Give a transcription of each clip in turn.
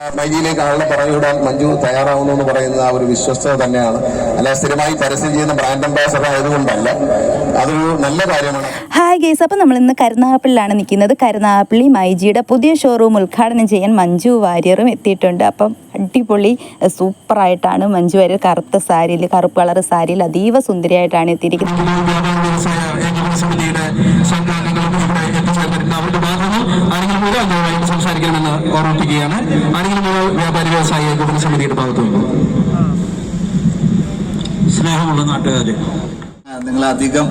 മൈജിയിലേക്ക് ആളെ പറഞ്ഞുവിടാൻ മഞ്ജു തയ്യാറാവുന്നു എന്ന് പറയുന്നത് ആ ഒരു വിശ്വസ്തത തന്നെയാണ്. അല്ല സ്ഥിരമായി പരസ്യം ചെയ്യുന്ന ബ്രാൻഡ് അംബാസഡർ ആയതുകൊണ്ടല്ല. അതൊരു നല്ല കാര്യമാണ്. ഹായ് ഗേസ് അപ്പോൾ നമ്മൾ ഇന്ന് കരുനാഗപ്പള്ളിയിലാണ് നിൽക്കുന്നത്. കരുനാഗപ്പള്ളി മൈജിയുടെ പുതിയ ഷോറൂം ഉദ്ഘാടനം ചെയ്യാൻ മഞ്ജു വാര്യറും എത്തിയിട്ടുണ്ട്. അപ്പം അടിപൊളി സൂപ്പറായിട്ടാണ് മഞ്ജു വാര്യർ കറുത്ത സാരിയിൽ കറുപ്പ് കളർ സാരിയിൽ അതീവ സുന്ദരിയായിട്ടാണ് എത്തിയിരിക്കുന്നത് വ്യാപാര വ്യവസായ ഏകോപന സമിതിയുടെ സംഘാംഗങ്ങളും ഇവിടെ എത്തിച്ചേർന്നിട്ടുണ്ട് അവരുടെ ഭാഗത്ത് ആരെങ്കിലും ഒരു സംസാരിക്കണമെന്ന് ഓർമ്മിപ്പിക്കുകയാണ്. ആരെങ്കിലും നിങ്ങൾ വ്യാപാരി വ്യവസായ ഏകോപന സമിതിയുടെ ഭാഗത്തുനിന്ന്? സ്നേഹമുള്ള നാട്ടുകാരെ. നിങ്ങൾ അധികം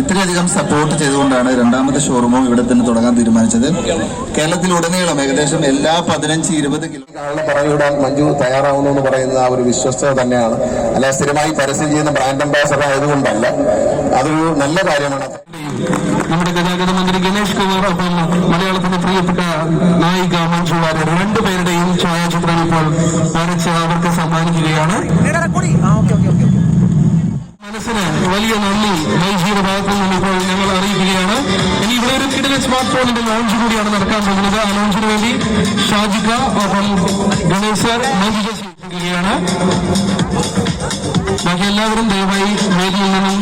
ഇത്രയധികം സപ്പോർട്ട് ചെയ്തുകൊണ്ടാണ് രണ്ടാമത്തെ ഷോറൂമും ഇവിടെ തന്നെ തുടങ്ങാൻ തീരുമാനിച്ചത്. കേരളത്തിൽ കേരളത്തിലുടനീളം ഏകദേശം എല്ലാ പതിനഞ്ച് ഇരുപത് കിലോ പറഞ്ഞുവിടാൻ മഞ്ജു തയ്യാറാവുന്നു എന്ന് പറയുന്നത് ആ ഒരു വിശ്വസ്തത തന്നെയാണ്. അല്ല സ്ഥിരമായി പരസ്യം ചെയ്യുന്ന ബ്രാൻഡ് അംബാസഡർ ആയതുകൊണ്ടല്ല അതൊരു നല്ല കാര്യമാണ്. നമ്മുടെ ഗതാഗത മന്ത്രി ഗണേഷ് കുമാർ ഒപ്പം മലയാളത്തിന്റെ പ്രിയപ്പെട്ട നായിക മഞ്ജു വാര്യർ രണ്ടുപേരുടെയും ഛായാചിത്രം ഇപ്പോൾ വരച്ച് അവർക്ക് സമ്മാനിക്കുകയാണ്. മനസ്സിന് വലിയ നന്ദി. മൈജിയുടെ ഭാഗത്തു നിന്ന് ഇപ്പോൾ ഞങ്ങൾ അറിയിക്കുകയാണ്. ഇനി ഇവിടെ ഒരു കിടലൻ സ്മാർട്ട് ഫോണിന്റെ ലോഞ്ച് കൂടിയാണ് നടക്കാൻ പോകുന്നത്. ആ ലോഞ്ചിന് വേണ്ടി ഷാജിക ഒപ്പം ഗണേശ് സർ ചെയ്യുകയാണ് ബാക്കി എല്ലാവരും ദയവായി വേദിയിൽ നിന്നും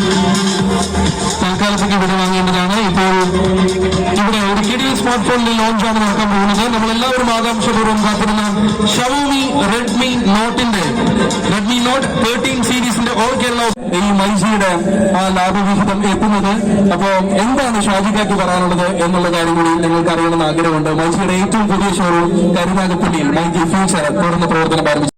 താൽക്കാലത്തേക്ക് വിടവാങ്ങേണ്ടതാണ് ഇപ്പോൾ ഇവിടെ ഒരു കിടിൽ സ്മാർട്ട് ഫോണിന്റെ ലോഞ്ചാണ് നടക്കാൻ പോകുന്നത്. നമ്മൾ എല്ലാവരും ആകാംക്ഷപൂർവം കാത്തിരുന്ന ഷവോമി റെഡ്മി നോട്ടിന്റെ റെഡ്മി നോട്ട് തേർട്ടീൻ സീരീസിന്റെ കേരള ഈ മൈസിയുടെ ആ ലാഭവിഹിതം എത്തുന്നത് അപ്പോ എന്താണ് ഷാജിക്കാക്ക് പറയാനുള്ളത് എന്നുള്ള കാര്യം കൂടി നിങ്ങൾക്ക് അറിയണമെന്ന് ആഗ്രഹമുണ്ട്. മൈജിയുടെ ഏറ്റവും പുതിയ ഷോറൂം കരുനാഗപ്പള്ളിയിൽ മൈജി ഫ്യൂച്ചർ തുടർന്ന് പ്രവർത്തനം ആരംഭിച്ചു.